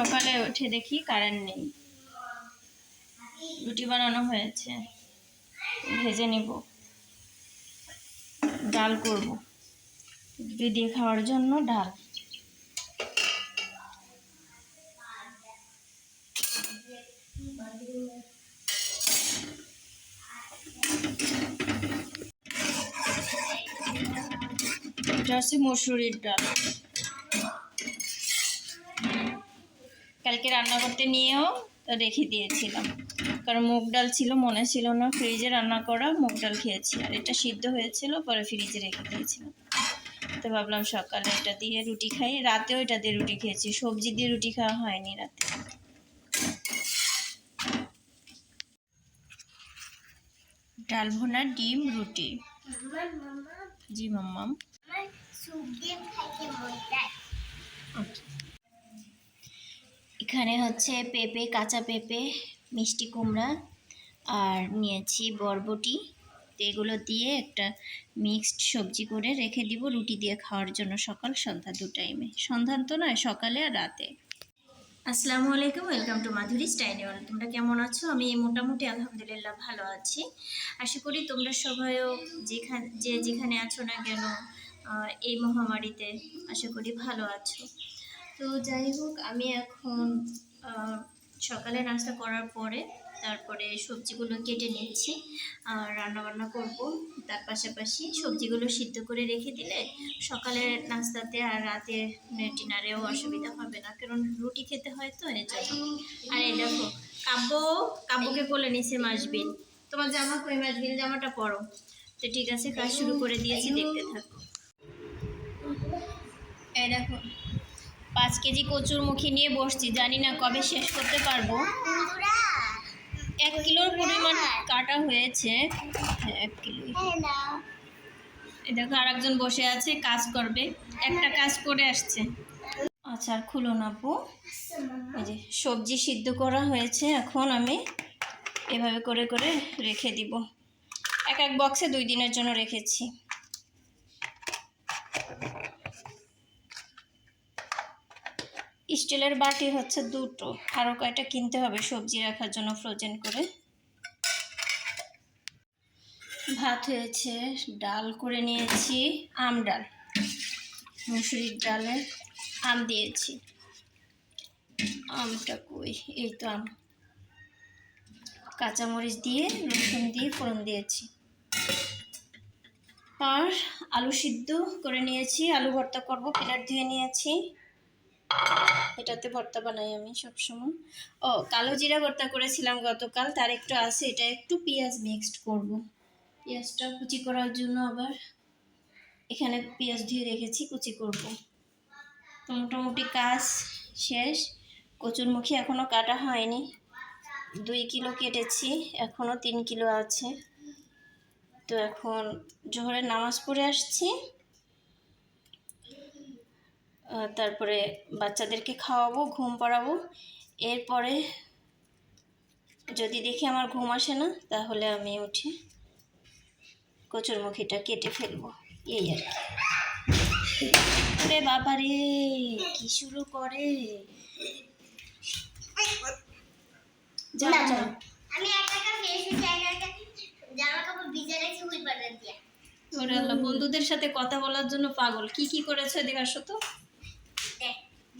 সকালে উঠে দেখি কারেন্ট নেই। রুটি বানানো হয়েছে। ভেজে নিব। ডাল করব। রুটি দিয়ে খাওয়ার জন্য ডাল। মসুরির ডাল। কালকে রান্না করতে নিয়েও রেখে দিয়েছিলাম। কারণ মুগ ডাল ছিল মনে ছিল না। ফ্রিজে রান্না করা মুগ ডাল খেয়েছি। আর এটা সিদ্ধ হয়েছিল পরে ফ্রিজে রেখে দিয়েছিলাম। তো ভাবলাম সকালে এটা দিয়ে রুটি খাই। রাতেও এটা দিয়ে রুটি খেয়েছি। সবজি দিয়ে রুটি খাওয়া হয়নি রাতে। ডাল ভুনা ডিম রুটি। জি মাম্মাম। এখানে হচ্ছে পেঁপে, কাঁচা পেঁপে, মিষ্টি কুমড়া আর নিয়েছি বরবটি। তো এগুলো দিয়ে একটা মিক্সড সবজি করে রেখে দিব রুটি দিয়ে খাওয়ার জন্য সকাল, সন্ধ্যা দু টাইমে সন্ধ্যা তো নয়, সকালে আর রাতে। আসসালামু আলাইকুম ওয়েলকাম টু মাধুরী স্টাইনিওয়াল তোমরা কেমন আছো? আমি মোটামুটি আলহামদুলিল্লাহ ভালো আছি। আশা করি তোমরা সবাইও যেখানে যে যেখানে আছো না কেন এই মহামারীতে আশা করি ভালো আছো। তো যাই হোক, আমি এখন সকালে নাস্তা করার পরে তারপরে সবজিগুলো কেটে নিচ্ছি, আর রান্নাবান্না করব। তার পাশাপাশি সবজিগুলো সিদ্ধ করে রেখে দিলে সকালে নাস্তাতে আর রাতে ডিনারেও অসুবিধা হবে না, কারণ রুটি খেতে হয় তো আর এই দেখো, কাব্য, কাব্যকে কোলে নিছে মাসবিল তোমার জামা কই মাসবিল জামাটা পরো। তো ঠিক আছে, কাজ শুরু করে দিয়েছি, দেখতে থাকো। এই দেখো পাঁচ কেজি কচুর মুখী নিয়ে বসছি জানি না কবে শেষ করতে পারব। এক কিলোর পরিমাণ কাটা হয়েছে। হ্যাঁ, এক কিলো। এই দেখো আর একজন বসে আছে কাজ করবে। একটা কাজ করে আসছে। আচ্ছা আর খুলো না আপু। এই যে সবজি সিদ্ধ করা হয়েছে এখন আমি এভাবে করে করে রেখে দিব। এক এক বক্সে দুই দিনের জন্য রেখেছি। স্টিলের বাটি হচ্ছে দুটো। আরও কয়টা কিনতে হবে সবজি রাখার জন্য ফ্রোজেন করে? ভাত হয়েছে, ডাল করে নিয়েছি, আম ডাল। মুসুরির ডালে আম দিয়েছি। আমটা কই? এই তো আম। কাঁচামরিচ দিয়ে, রসুন দিয়ে, ফোড়ন দিয়েছি। আর আলু সিদ্ধ করে নিয়েছি, আলু ভর্তা করব পিলার ধুয়ে নিয়েছি। এটাতে ভর্তা বানাই আমি সবসময়। ও, কালো জিরা ভর্তা করেছিলাম গতকাল, তার একটু আছে, এটা একটু পেঁয়াজ মিক্সড করব। পেঁয়াজটা কুচি করার জন্য আবার এখানে পেঁয়াজ ধুয়ে রেখেছি, কুচি করব। তো মোটামুটি কাজ শেষ। কচুরমুখী এখনও কাটা হয়নি। দুই কিলো কেটেছি এখনও তিন কিলো আছে। তো এখন জোহরের নামাজ পড়ে আসছি। তারপরে বাচ্চাদেরকে খাওয়াবো ঘুম পাড়াবো। এরপরে যদি দেখি আমার ঘুম আসে না তাহলে আমি উঠে কচুরমুখিটা কেটে ফেলব। এই আর কি। রে বাবা রে কি শুরু করে? যাও না, যাও। আমি একা একা জামা কাপড় ভিজে রেখে উই পাউডার দিয়া। ওরে বন্ধুদের সাথে কথা বলার জন্য পাগল। কি কি করেছে আসো তো।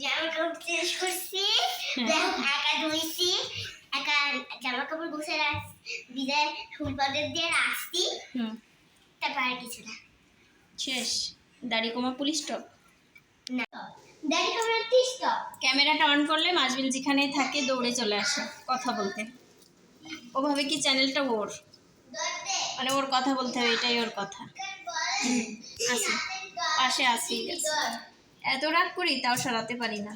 জামা কাপড় চেঞ্জ করছি। একা ধুইছি একা জামা কাপড় বসে রাখ ভিজে উই পাউডার দিয়ে রাখছি তারপর আর কিছু না। শেষ। দাড়ি কমা পুলিশ টপ না। দেখ তোমরা তিস তো ক্যামেরাটা অন করলে মাসবিল যেখানে থাকে দৌড়ে চলে আসে কথা বলতে। ওভাবে কি চ্যানেলটা ওর? মানে ওর কথা বলতে হবে এটাই ওর কথা। আসি। পাশে আসি এত রাগ করি তাও সরাতে পারি না।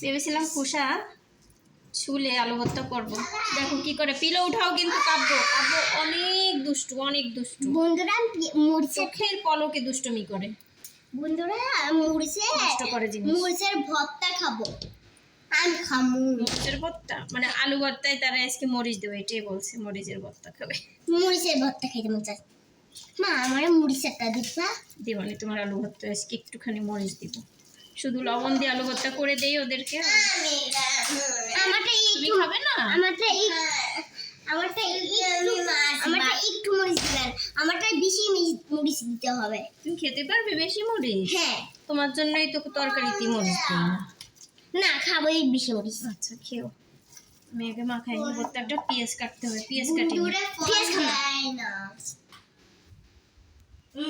ভেবেছিলাম কুষা ছুলে আলু ভর্তা করব। দেখো কি করে পিলো উঠাও কিন্তু কাব্য। কাব্য অনেক দুষ্টু অনেক দুষ্টু। বন্ধুরা মুড়ছে চোখের পলকে দুষ্টুমি করে। বন্ধুরা মুড়ছে নষ্ট করে জিনিস। মুড়ছের ভর্তা খাব। আমি খামু। মরিচের ভর্তা? মানে আলু ভর্তায় তারা আজকে মরিচ দেবে এটাই বলছে মরিচের ভর্তা খাবে। মুড়ছের ভর্তা খাইতে চাচ্ছে মা আমার দিবা তোমার আলু ভর্তা আজকে একটুখানি মরিচ দিব। শুধু লবণ দিয়ে আলু ভর্তা করে দেই ওদেরকে আমারটা তুমি খাবে না? আমারটা এই আমারটা একটু আমারটা একটু মরিচ দিবেন। আমারটা বেশি মরিচ দিতে হবে। তুমি খেতে পারবে বেশি মরিচ? হ্যাঁ। তোমার জন্যই তো তরকারিতে মরিচ দিই না। খাব এই বেশি মরিচ। আচ্ছা খেও। মেয়েকে মাখাই নিয়ে প্রত্যেকটা পেঁয়াজ কাটতে হবে পেঁয়াজ কাটি। পেঁয়াজ খাই না। বড়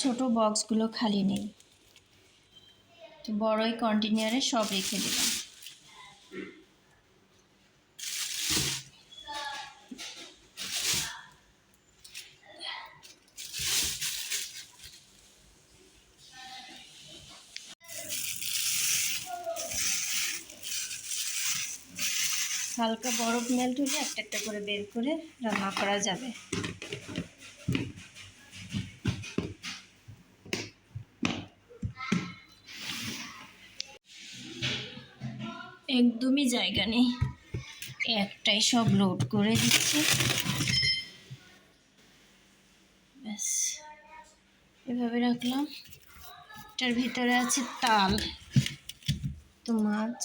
ছোট বক্সগুলো খালি নেই। তো বড় এই কন্টেনারে সব রেখে দিলাম। হালকা বরফ মেল্ট হলে একটা একটা করে বের করে রান্না করা যাবে। একদমই জায়গা নেই। একটাই সব লোড করে দিচ্ছে। ব্যাস, এভাবে রাখলাম। এটার ভিতরে আছে তাল। তো মাছ।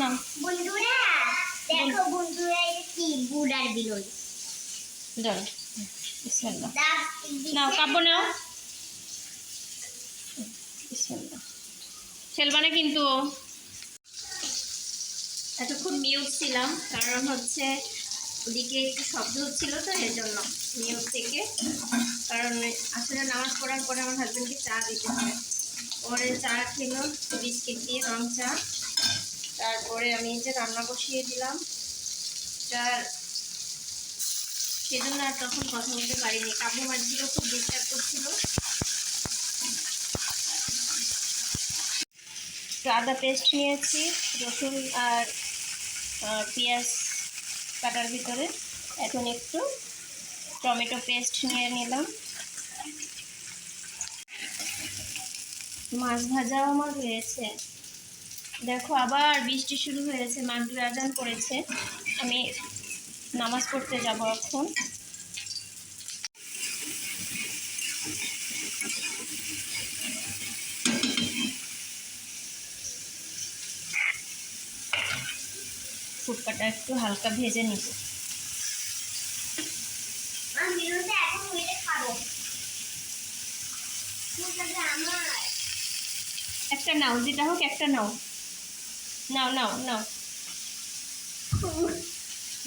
না। বন্ধুরা দেখো বন্ধুরা এটা কি গুড় আর ধরো বিসমিল্লাহ নাও কাব্য নাও। বিসমিল্লাহ ফেলবা না কিন্তু এতক্ষণ মিউট ছিলাম কারণ হচ্ছে ওদিকে একটু শব্দ হচ্ছিল তো এর জন্য নিউজ থেকে। কারণ আসলে নামাজ পড়ার পরে আমার হাজব্যান্ডকে চা দিতে হয়। পরে চা খেলো বিস্কিট দিয়ে রং চা। তারপরে আমি যে রান্না বসিয়ে দিলাম। চার সেজন্য আর তখন কথা বলতে পারিনি। কাবু মাছগুলো খুব ডিস্টার্ব করছিল। আদা পেস্ট নিয়েছি, রসুন আর পেঁয়াজ কাটার ভিতরে। এখন একটু টমেটো পেস্ট নিয়ে নিলাম। মাছ ভাজাও আমার হয়েছে। দেখো আবার বৃষ্টি শুরু হয়েছে মাগরিব আজান করেছে আমি নামাজ পড়তে যাব এখন। ফুটকাটা একটু হালকা ভেজে নিব। একটা নাও যেটা হোক একটা নাও। নাও নাও নাও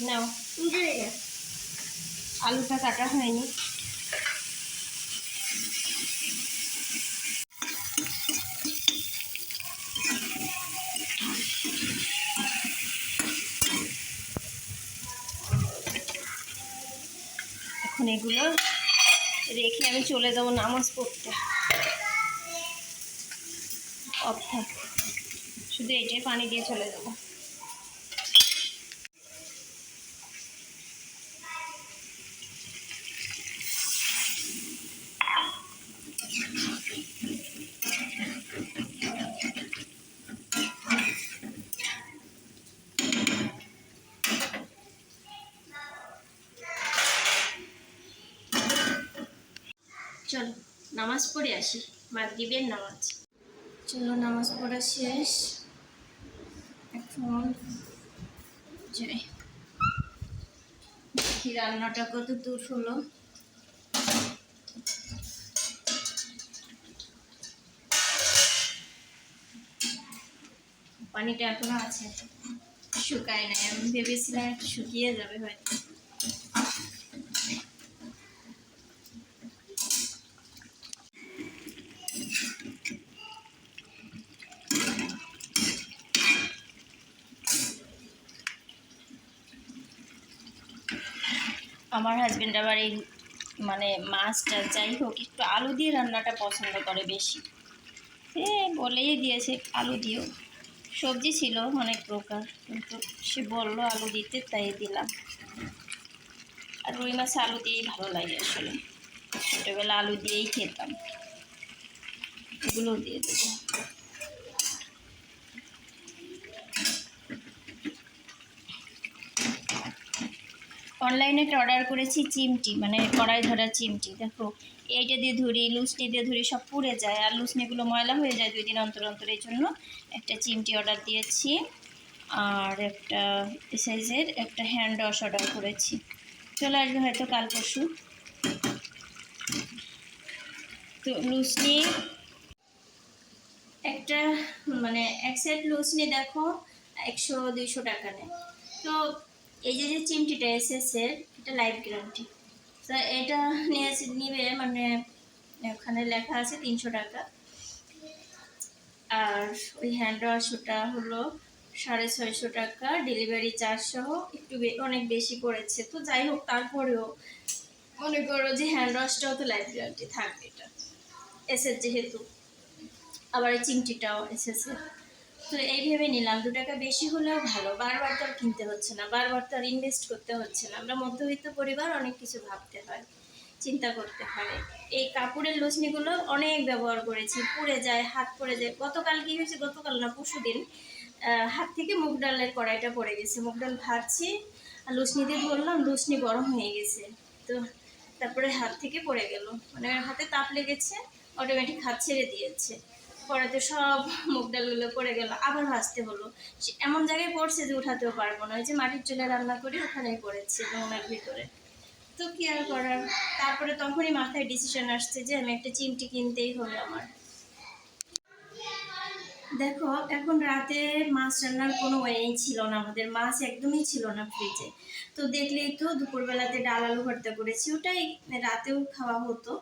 নাও আলুটা কাটা হয়নি। এখন এগুলো রেখে আমি চলে যাব নামাজ পড়তে। অফ থাক। শুধু এটাই পানি দিয়ে চলে যাব। চলো, নামাজ পড়ে আসি, মাগরিবের নামাজ। চলো, নামাজ পড়া শেষ। যাই দেখি রান্নাটা কত দূর হলো। পানিটা এখনও আছে। শুকায় নাই, আমি ভেবেছিলাম শুকিয়ে যাবে হয়তো। আমার হাজবেন্ড আবার এই মানে মাছটা যাই হোক, একটু আলু দিয়ে রান্নাটা পছন্দ করে বেশি। সে বলেই দিয়েছে, আলু দিও। সবজি ছিল অনেক প্রকার, কিন্তু সে বলল আলু দিতে, তাই দিলাম। আর রুই মাছ আলু দিয়েই ভালো লাগে আসলে। ছোটোবেলা আলু দিয়েই খেতাম। এগুলো দিয়ে দেবো। অনলাইনে একটা অর্ডার করেছি চিমটি মানে কড়াই ধরা চিমটি, দেখো। এইটা দিয়ে ধরি, লুচনি দিয়ে ধরি, সব পুড়ে যায়। আর লুচনিগুলো ময়লা হয়ে যায় দুই দিন অন্তর অন্তর, এই জন্য একটা চিমটি অর্ডার দিয়েছি। আর একটা সাইজের একটা হ্যান্ড ওয়াশ অর্ডার করেছি। চলে আসবে হয়তো কাল পরশু। তো লুচনি, একটা মানে এক সেট লুচনি দেখো, একশো, দুইশো টাকা নেয়। তো এই যে যে চিমটিটা এসেছে, এটা লাইফ গ্যারান্টি তো এটা নিয়ে নিবে মানে ওখানে লেখা আছে তিনশো টাকা। আর ওই হ্যান্ড ওয়াশটা হলো সাড়ে ছয়শো টাকা ডেলিভারি চার্জ সহ একটু অনেক বেশি পড়েছে। তো যাই হোক, তারপরেও মনে করো যে হ্যান্ড ওয়াশটাও তো লাইফ গ্যারান্টি থাকবে এটা। এসেছে যেহেতু, আবার এই চিমটিটাও এসেছে। তো এই ভেবে নিলাম, দু টাকা বেশি হলেও ভালো। বারবার তো আর কিনতে হচ্ছে না, বারবার তো আর ইনভেস্ট করতে হচ্ছে না। আমরা মধ্যবিত্ত পরিবার, অনেক কিছু ভাবতে হয়, চিন্তা করতে হয়। এই কাপড়ের লোচনিগুলো অনেক ব্যবহার করেছি, পুড়ে যায়, হাত পড়ে যায়। গতকাল কি হয়েছে? গতকাল না, পরশু দিন হাত থেকে মুগ ডালের কড়াইটা পড়ে গেছে। মুগ ডাল ভাজছি, আর লুচনি দিয়ে ধরলাম, লুচনি গরম হয়ে গেছে। তো তারপরে হাত থেকে পড়ে গেল। মানে হাতে তাপ লেগেছে অটোমেটিক হাত ছেড়ে দিয়েছে। পরে তো সব মুখ ডালগুলো পড়ে গেল, আবার ভাজতে হলো। এমন জায়গায় পড়ছে যে উঠাতেও পারব না, ওই যে মাটির চুলে রান্না করি, ওখানেই পড়েছে নোংরার ভিতরে। তো কি আর করার? তারপরে তখনই মাথায় ডিসিশন আসছে যে আমি একটা চিমটি কিনতেই হবে আমার। দেখো, এখন রাতে মাছ রান্নার কোনো ওয়েই ছিল না। আমাদের মাছ একদমই ছিল না ফ্রিজে তো দেখলেই তো দুপুরবেলাতে ডাল আলু ভর্তা করেছি। ওটাই রাতেও খাওয়া হতো।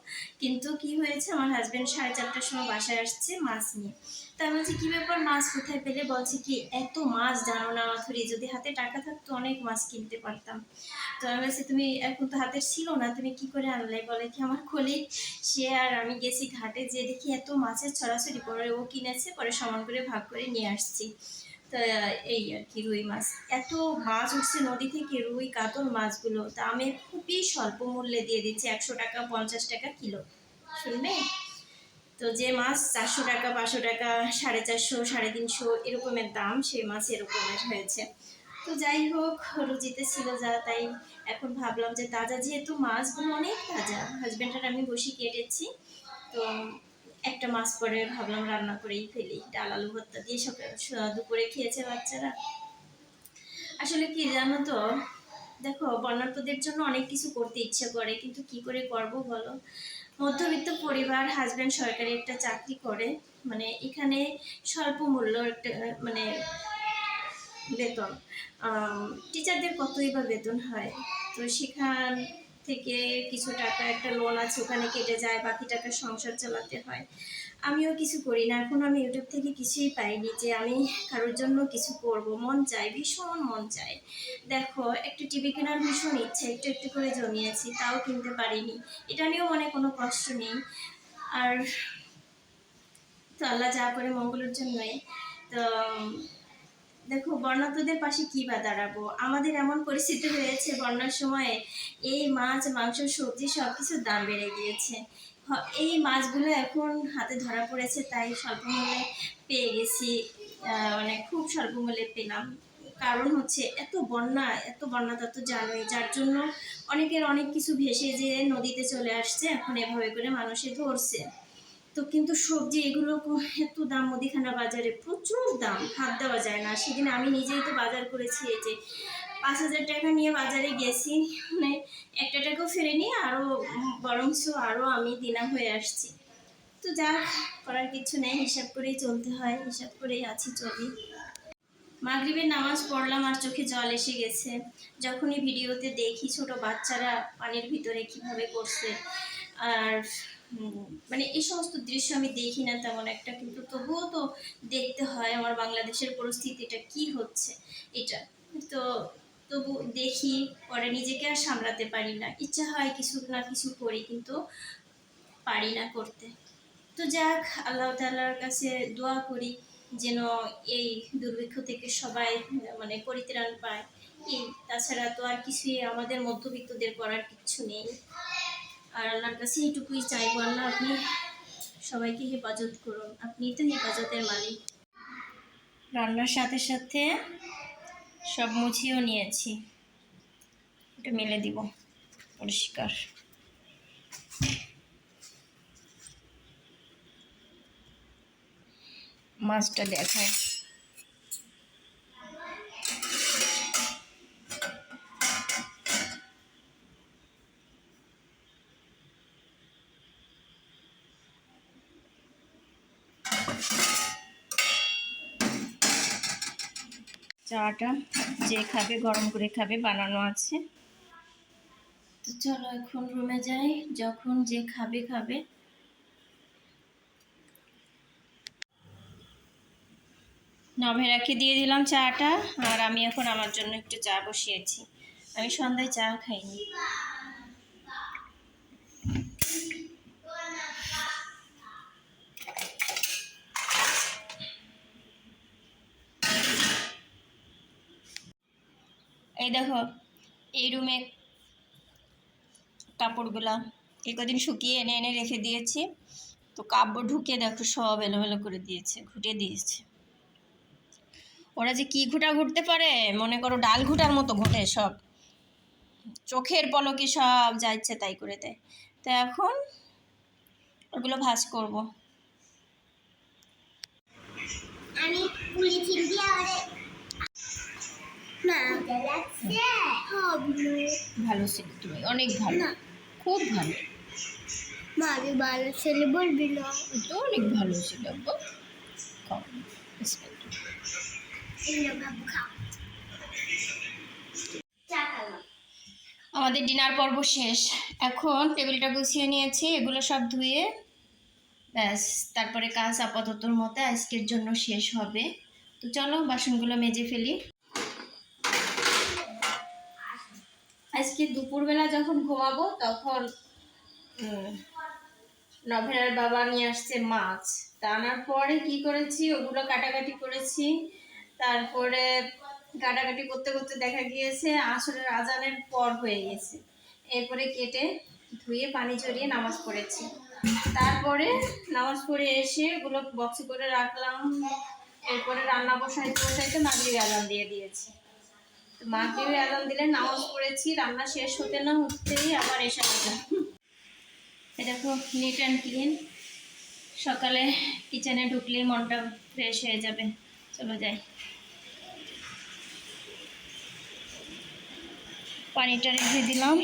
কিন্তু কি হয়েছে, আমার হাজব্যান্ড সাড়ে চারটার সময় বাসায় আসছে মাছ নিয়ে। তা বলছি কী ব্যাপার? মাছ কোথায় পেলে? বলছে কি, এত মাছ জানো না মাথুরি যদি হাতে টাকা থাকতো অনেক মাছ কিনতে পারতাম। তো আমি বলছি, তুমি এখন তো হাতে ছিল না, তুমি কি করে আনলে? বলে কি, আমার খলি সে আর আমি গেছি ঘাটে যে দেখি এত মাছের ছড়াছড়ি, পরে ও কিনেছে, পরে সমান করে ভাগ করে নিয়ে আসছি। এই আর কি, রুই মাছ। এত মাছ উঠছে নদী থেকে, রুই, কাতল মাছগুলো। তা আমি খুবই স্বল্প মূল্যে দিয়ে দিচ্ছি, একশো টাকা, পঞ্চাশ টাকা কিলো। শুনবে? তো যে মাছ চারশো টাকা, পাঁচশো টাকা, সাড়ে চারশো, সাড়ে তিনশো এরকমের দাম, সেই মাছ এরকমের হয়েছে। তো যাই হোক রুচিতে ছিল যা, তাই এখন ভাবলাম যে তাজা যেহেতু মাছগুলো অনেক তাজা হাজব্যান্ড আর আমি বসে কেটেছি, তো একটা মাছ পরে ভাবলাম রান্না করেই ফেলি, ডাল, আলু ভর্তা দিয়ে সকাল দুপুরে খেয়েছে বাচ্চারা। আসলে কি জানো তো, দেখো বর্ণাঢ্যদের জন্য অনেক কিছু করতে ইচ্ছে করে, কিন্তু কি করে করব বলো? মধ্যবিত্ত পরিবার হাজব্যান্ড সরকারি একটা চাকরি করে মানে এখানে স্বল্প মূল্য একটা মানে বেতন। টিচারদের কতই বা বেতন হয়? তো সেখান থেকে কিছু টাকা একটা লোন আছে, ওখানে কেটে যায়, বাকি টাকা সংসার চালাতে হয়। আমিও কিছু করি না, এখন আমি ইউটিউব থেকে কিছুই পাইনি যে আমি কারোর জন্য কিছু করব। মন চাই ভীষণ মন চাই দেখো, একটা টিভি কেনার ভীষণ ইচ্ছে, একটু একটু করে জমিয়েছি, তাও কিনতে পারিনি। এটা নিয়েও মনে কোনো কষ্ট নেই। আর তো আল্লাহ যা করে মঙ্গলের জন্যই। তো দেখো, বর্ণাঢ্যদের পাশে কি বা দাঁড়াবো? আমাদের এমন পরিস্থিতি হয়েছে, বন্যার সময়ে এই মাছ, মাংস, সবজি সব কিছুর দাম বেড়ে গিয়েছে। এই মাছগুলো এখন হাতে ধরা পড়েছে, তাই স্বল্প মূল্যে পেয়ে গেছি। মানে খুব স্বল্প মূল্যে পেলাম। কারণ হচ্ছে এত বন্যা এত বন্যা তত জানোই যার জন্য অনেকের অনেক কিছু ভেসে যে নদীতে চলে আসছে, এখন এভাবে করে মানুষে ধরছে। তো কিন্তু সবজি এগুলো এত দাম মুদিখানা বাজারে, প্রচুর দাম, হাত দেওয়া যায় না। সেদিন আমি নিজেই তো বাজার করেছি এই যে পাঁচ হাজার টাকা নিয়ে বাজারে গেছি মানে একটা টাকাও ফেরে নিয়ে আরও বরঞ্চ আরও আমি দিনা হয়ে আসছি। তো যা করার কিছু নেই, হিসাব করেই চলতে হয়, হিসাব করেই আছি চলি। মাগরিবের নামাজ পড়লাম, আর চোখে জল এসে গেছে। যখনই ভিডিওতে দেখি ছোট বাচ্চারা পানির ভিতরে কীভাবে করছে আর মানে এই সমস্ত দৃশ্য আমি দেখি না তেমন একটা, কিন্তু তবুও তো দেখতে হয় আমার বাংলাদেশের পরিস্থিতিটা কি হচ্ছে এটা। তো তবু দেখি, পরে নিজেকে আর সামলাতে পারি না। ইচ্ছা হয় কিছু না কিছু করি, কিন্তু পারি না করতে। তো যাক, আল্লাহ তাআলার কাছে দোয়া করি যেন এই দুর্ভিক্ষ থেকে সবাই মানে পরিত্রাণ পায়। এই, তাছাড়া তো আর কিছুই আমাদের মধ্যবিত্তদের করার কিচ্ছু নেই। আর আল্লাহর কাছে এইটুকুই চাইব, আল্লাহ আপনি সবাইকে হেফাজত করুন। আপনি তো হেফাজতের মালিক। রান্নার সাথে সাথে সব মুছিয়েও নিয়েছি। এটা মেলে দিব, পরিষ্কার। মাছটা দেখায়। চাটা যে খাবে গরম করে খাবে বানানো আছে। তো চলো এখন রুমে যাই যখন যে খাবে খাবে। নভেরাকে দিয়ে দিলাম চাটা আর আমি এখন আমার জন্য একটু চা বসিয়েছি। আমি সন্ধ্যায় চা খাইনি। এই দেখো, এই রুমে কাপড়গুলা এই কদিন শুকিয়ে এনে এনে রেখে দিয়েছি। তো কাব্য ঢুকে দেখো, সব এলোমেলো করে দিয়েছে ঘুটে দিয়েছে। ওরা যে কি ঘুটা ঘুরতে পারে? মনে করো ডাল ঘুটার মতো ঘটে সব। চোখের পলকে সব যা ইচ্ছে তাই করে দেয়। তো এখন ওগুলো ভাজ করব। আমি ভালো ছিল তুমি অনেক ভালো। খুব ভালো। মা আমি ভালো ছেলে বলবি না। তো অনেক ভালো ছিল আব্বা। খাও। আমাদের ডিনার পর্ব শেষ। এখন টেবিলটা গুছিয়ে নিয়েছি এগুলো সব ধুয়ে। ব্যাস তারপরে কাজ আপাততর মতো আজকের জন্য শেষ হবে। তো চলো বাসনগুলো মেজে ফেলি। আজকে দুপুরবেলা যখন ঘুমাবো তখন নভেরার বাবা নিয়ে আসছে মাছ। তা আনার পরে কি করেছি, ওগুলো কাটাকাটি করেছি। তারপরে কাটাকাটি করতে করতে দেখা গিয়েছে আসলে আজানের পর হয়ে গেছে। এরপরে কেটে ধুয়ে পানি ঝরিয়ে নামাজ পড়েছি। তারপরে নামাজ পড়ে এসে ওগুলো বক্সে করে রাখলাম। এরপরে রান্না বসাইতে বসাইতে মাগরিব আজান দিয়ে দিয়েছে। মাগরিব আজান দিলে নামাজ পড়েছি, রান্না শেষ হতে না হতেই আবার এসে গেলাম এটা খুব নিট অ্যান্ড ক্লিন সকালে কিচেনে ঢুকলেই মনটা ফ্রেশ হয়ে যাবে। চলো যাই। পানিটা রেখে দিলাম।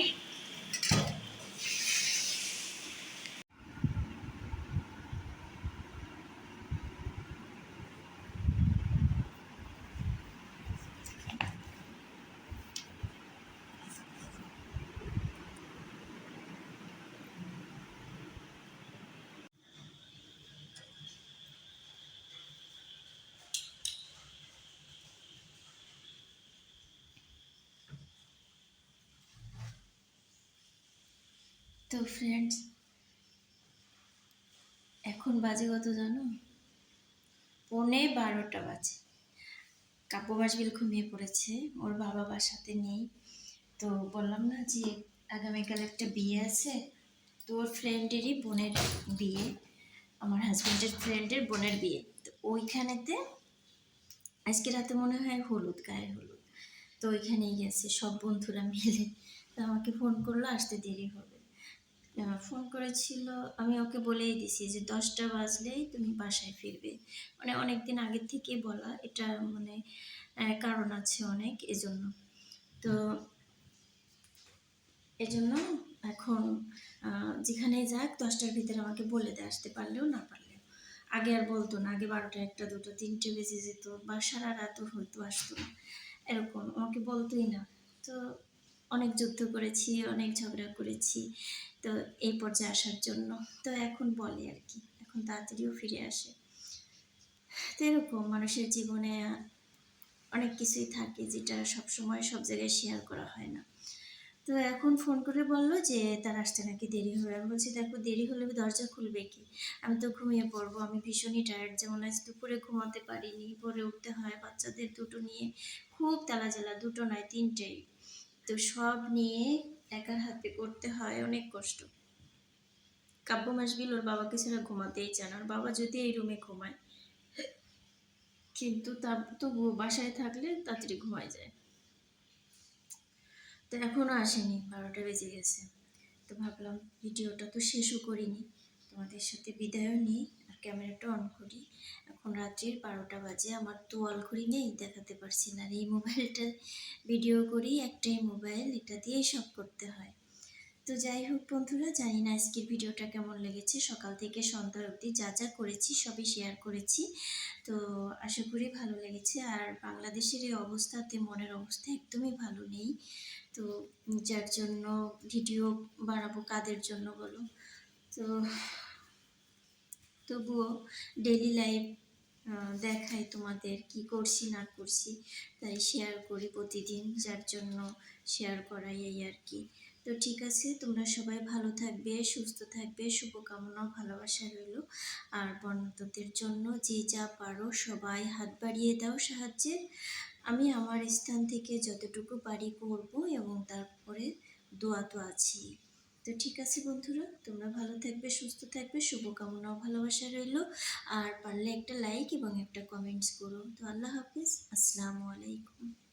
তো ফ্রেন্ডস এখন বাজে কত জানো? পৌনে বারোটা বাজে। কাব্য বাসবিল ঘুমিয়ে পড়েছে, ওর বাবা বাসাতে নেই। তো বললাম না যে আগামীকাল একটা বিয়ে আছে, তো ওর ফ্রেন্ডেরই বোনের বিয়ে, আমার হাজব্যান্ডের ফ্রেন্ডের বোনের বিয়ে। তো ওইখানেতে, আজকে রাতে মনে হয় হলুদ গায়ে হলুদ। তো ওইখানেই গেছে, সব বন্ধুরা মিলে। তো আমাকে ফোন করল, আসতে দেরি হবে। ফোন করেছিল, আমি ওকে বলেই দিছি যে দশটা বাজলেই তুমি বাসায় ফিরবে। মানে অনেক দিন আগের থেকে বলা, এটা মানে কারণ আছে অনেক, এজন্য। তো এজন্য এখন যেখানেই যাক, দশটার ভিতরে আমাকে বলে দিয়ে, আসতে পারলেও না পারলেও। আগে আর বলতো না, আগে বারোটা, একটা, দুটো, তিনটে বেজে যেত, বা সারা রাতও হয়তো আসতো না। এরকম, আমাকে বলতোই না। তো অনেক যুদ্ধ করেছি, অনেক ঝগড়া করেছি, তো এই পর্যায়ে আসার জন্য। তো এখন বলে আর কি, এখন তাড়াতাড়িও ফিরে আসে। তো এরকম মানুষের জীবনে অনেক কিছুই থাকে যেটা সব সময় সব জায়গায় শেয়ার করা হয় না। তো এখন ফোন করে বলল যে, তার আসতে নাকি দেরি হবে। আমি বলছি, দেখো, দেরি হলে দরজা খুলবে কি? আমি তো ঘুমিয়ে পড়ব। আমি ভীষণই টায়ার্ড যেমন আজ দুপুরে ঘুমাতে পারিনি। ভোরে উঠতে হয়। বাচ্চাদের দুটো নিয়ে খুব তালা জ্বালা দুটো নয়, তিনটেই। তো সব নিয়ে একার হাতে করতে হয় অনেক কষ্ট। কাব্য মাসবিল ওর বাবাকে ছাড়া ঘুমাতেই চান ওর বাবা যদি এই রুমে ঘুমায়, কিন্তু তার তো বাসায় থাকলে তাড়াতাড়ি ঘুমায় যায়। তো এখনও আসেনি, বারোটা বেজে গেছে। তো ভাবলাম ভিডিওটা তো শেষও করিনি। তোমাদের সাথে বিদায়ও নিই। ক্যামেরাটা অন করি। এখন রাত্রির বারোটা বাজে, আমার তো অল ঘড়ি নেই, দেখাতে পারছি না। আর এই মোবাইলটা ভিডিও করি, একটাই মোবাইল এটা দিয়েই সব করতে হয়। তো যাই হোক বন্ধুরা, জানি না আজকের ভিডিওটা কেমন লেগেছে। সকাল থেকে সন্ধ্যা অবধি যা যা করেছি, সবই শেয়ার করেছি। তো আশা করি ভালো লেগেছে। আর বাংলাদেশের এই অবস্থাতে মনের অবস্থা একদমই ভালো নেই। তো যার জন্য ভিডিও বানাবো, কাদের জন্য বলো? তো তবুও ডেলি লাইফ দেখাই তোমাদের কি করছি, না করছি, তাই শেয়ার করি প্রতিদিন, যার জন্য শেয়ার করাই এই আর কি। তো ঠিক আছে, তোমরা সবাই ভালো থাকবে, সুস্থ থাকবে, শুভকামনা, ভালোবাসা রইল। আর বন্যতদের জন্য যে যা পারো সবাই হাত বাড়িয়ে দাও সাহায্যের আমি আমার স্থান থেকে যতটুকু পারি করব এবং তারপরে দোয়া তো আছি তো ঠিক আছে বন্ধুরা, তোমরা ভালো থাকবে, সুস্থ থাকবে শুভকামনা ভালোবাসা রইল। আর পারলে একটা লাইক এবং একটা কমেন্টস করো। তো আল্লাহ হাফিজ, আসসালামু আলাইকুম।